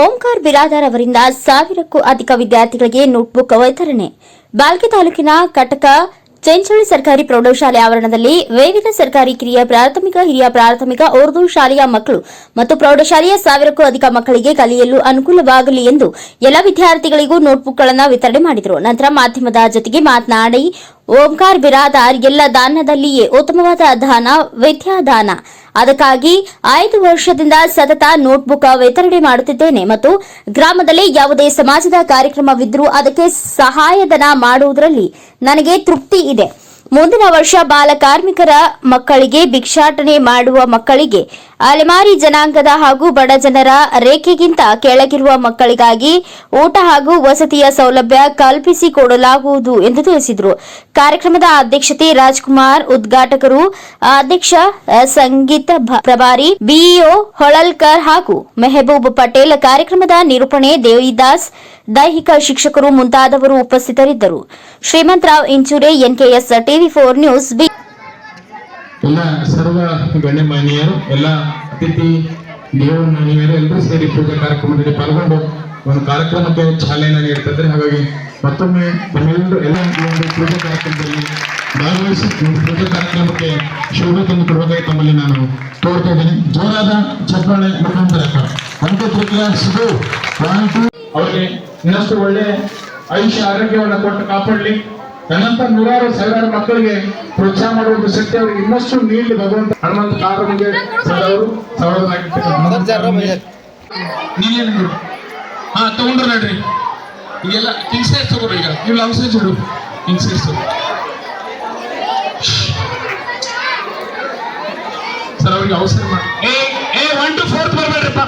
ಓಂಕಾರ್ ಬಿರಾದಾರ್ ಅವರಿಂದ ಸಾವಿರಕ್ಕೂ ಅಧಿಕ ವಿದ್ಯಾರ್ಥಿಗಳಿಗೆ ನೋಟ್ಬುಕ್ ವಿತರಣೆ. ಬಾಲ್ಕಿ ತಾಲೂಕಿನ ಕಟಕ ಚೆಂಚೋಳಿ ಸರ್ಕಾರಿ ಪ್ರೌಢಶಾಲೆ ಆವರಣದಲ್ಲಿ ವಿವಿಧ ಸರ್ಕಾರಿ ಕಿರಿಯ ಪ್ರಾಥಮಿಕ, ಹಿರಿಯ ಪ್ರಾಥಮಿಕ, ಉರ್ದು ಶಾಲೆಯ ಮಕ್ಕಳು ಮತ್ತು ಪ್ರೌಢಶಾಲೆಯ ಸಾವಿರಕ್ಕೂ ಅಧಿಕ ಮಕ್ಕಳಿಗೆ ಕಲಿಯಲು ಅನುಕೂಲವಾಗಲಿ ಎಂದು ಎಲ್ಲ ವಿದ್ಯಾರ್ಥಿಗಳಿಗೂ ನೋಟ್ಬುಕ್ಗಳನ್ನು ವಿತರಣೆ ಮಾಡಿದರು. ನಂತರ ಮಾಧ್ಯಮದ ಜೊತೆಗೆ ಮಾತನಾಡಿ ಓಂಕಾರ್, ಬಿರಾದಾರ್ ಎಲ್ಲ ದಾನದಲ್ಲಿಯೇ ಉತ್ತಮವಾದ ದಾನ ವಿದ್ಯಾದಾನ ಅದಕ್ಕಾಗಿ ಐದು ವರ್ಷದಿಂದ ಸತತ ನೋಟ್ಬುಕ್ ವಿತರಣೆ ಮಾಡುತ್ತಿದ್ದೇನೆ ಮತ್ತು ಗ್ರಾಮದಲ್ಲಿ ಯಾವುದೇ ಸಮಾಜದ ಕಾರ್ಯಕ್ರಮವಿದ್ದರೂ ಅದಕ್ಕೆ ಸಹಾಯಧನ ಮಾಡುವುದರಲ್ಲಿ ನನಗೆ ತೃಪ್ತಿ ಇದೆ. ಮುಂದಿನ ವರ್ಷ ಬಾಲ ಕಾರ್ಮಿಕರ ಮಕ್ಕಳಿಗೆ ಭಿಕ್ಷಾಟನೆ ಮಾಡುವ ಮಕ್ಕಳಿಗೆ ಅಲೆಮಾರಿ ಜನಾಂಗದ ಹಾಗೂ ಬಡ ಜನರ ರೇಖೆಗಿಂತ ಕೆಳಗಿರುವ ಮಕ್ಕಳಿಗಾಗಿ ಊಟ ಹಾಗೂ ವಸತಿಯ ಸೌಲಭ್ಯ ಕಲ್ಪಿಸಿಕೊಡಲಾಗುವುದು ಎಂದು ತಿಳಿಸಿದರು. ಕಾರ್ಯಕ್ರಮದ ಅಧ್ಯಕ್ಷತೆ ರಾಜ್ಕುಮಾರ್, ಉದ್ಘಾಟಕರು ಅಧ್ಯಕ್ಷ ಸಂಗೀತ ಪ್ರಭಾರಿ, ಬಿಇಒ ಹೊಳಲ್ಕರ್ ಹಾಗೂ ಮೆಹಬೂಬ್ ಪಟೇಲ್. ಕಾರ್ಯಕ್ರಮದ ನಿರೂಪಣೆ ದೇವಿದಾಸ್, ದೈಹಿಕ ಶಿಕ್ಷಕರು ಮುಂತಾದವರು ಉಪಸ್ಥಿತರಿದ್ದರು. Shrimantrao Inchure, NKS TV four news, B ಎಲ್ಲ ಸರ್ವ ಗಣ್ಯಮಾನ್ಯರು, ಎಲ್ಲ ಅತಿಥಿ ದೇವಮಾನ್ಯರು ಎಲ್ಲರೂ ಸೇರಿ ಪೂಜಾ ಕಾರ್ಯಕ್ರಮದಲ್ಲಿ ಪಾಲ್ಗೊಂಡು ಒಂದು ಕಾರ್ಯಕ್ರಮಕ್ಕೆ ಚಾಲನೆ ನೀಡ್ತಿದ್ದಾರೆ ಹಾಗಾಗಿ ಮತ್ತೊಮ್ಮೆ ತಮ್ಮೆಲ್ಲರೂ ಎಲ್ಲ ಪೂಜಾ ಕಾರ್ಯಕ್ರಮದಲ್ಲಿ ಭಾಗವಹಿಸಿ ಪೂಜಾ ಕಾರ್ಯಕ್ರಮಕ್ಕೆ ಶೋಭೆ ತಂದು ಕೊಡಬೇಕಾಗಿ ತಮ್ಮಲ್ಲಿ ನಾನು ತೋರ್ತಾ ಇದ್ದೀನಿ. ಜೋರಾದ ಚಪ್ಪಾಳೆ ಮುಖಾಂತರ ಅಂತ. ತೃತೀಯ ಸಿಗು ಅವರಿಗೆ ಇನ್ನಷ್ಟು ಒಳ್ಳೆ ಆಯುಷ್ಯ ಆರೋಗ್ಯವನ್ನು ಕೊಟ್ಟು ಕಾಪಾಡಲಿ. ನನ್ನಂತ ನೂರಾರು ಸಾವಿರಾರು ಮಕ್ಕಳಿಗೆ ಪ್ರೋತ್ಸಾಹ ಮಾಡುವಂತ ಶಕ್ತಿ ಅವರಿಗೆ ಇನ್ನಷ್ಟು ನೀಡಲಿ ಭಗವಂತ. ಹನುಮಂತ ಕಾರಣಿಗೆ ನೋಡು ಹಾ ತಗೊಂಡ್ರು ನೋಡ್ರಿ. ಈಗೆಲ್ಲ ಕಿಂಗ್ ಸೈಜ್ ತಗೋರಿ ಈಗ. ನೀವು ಲವ್ ಸೈಜ್ ಇಡು ಕಿಂಗ್ ಸೈಜ್ ಸರ್, ಅವ್ರಿಗೆ ಅವಸರ ಮಾಡಿ. ಏ ಏ ಒನ್ ಟು ಫೋರ್ತ್ ಬರ್ಬೇಡ್ರಿಪ್ಪ.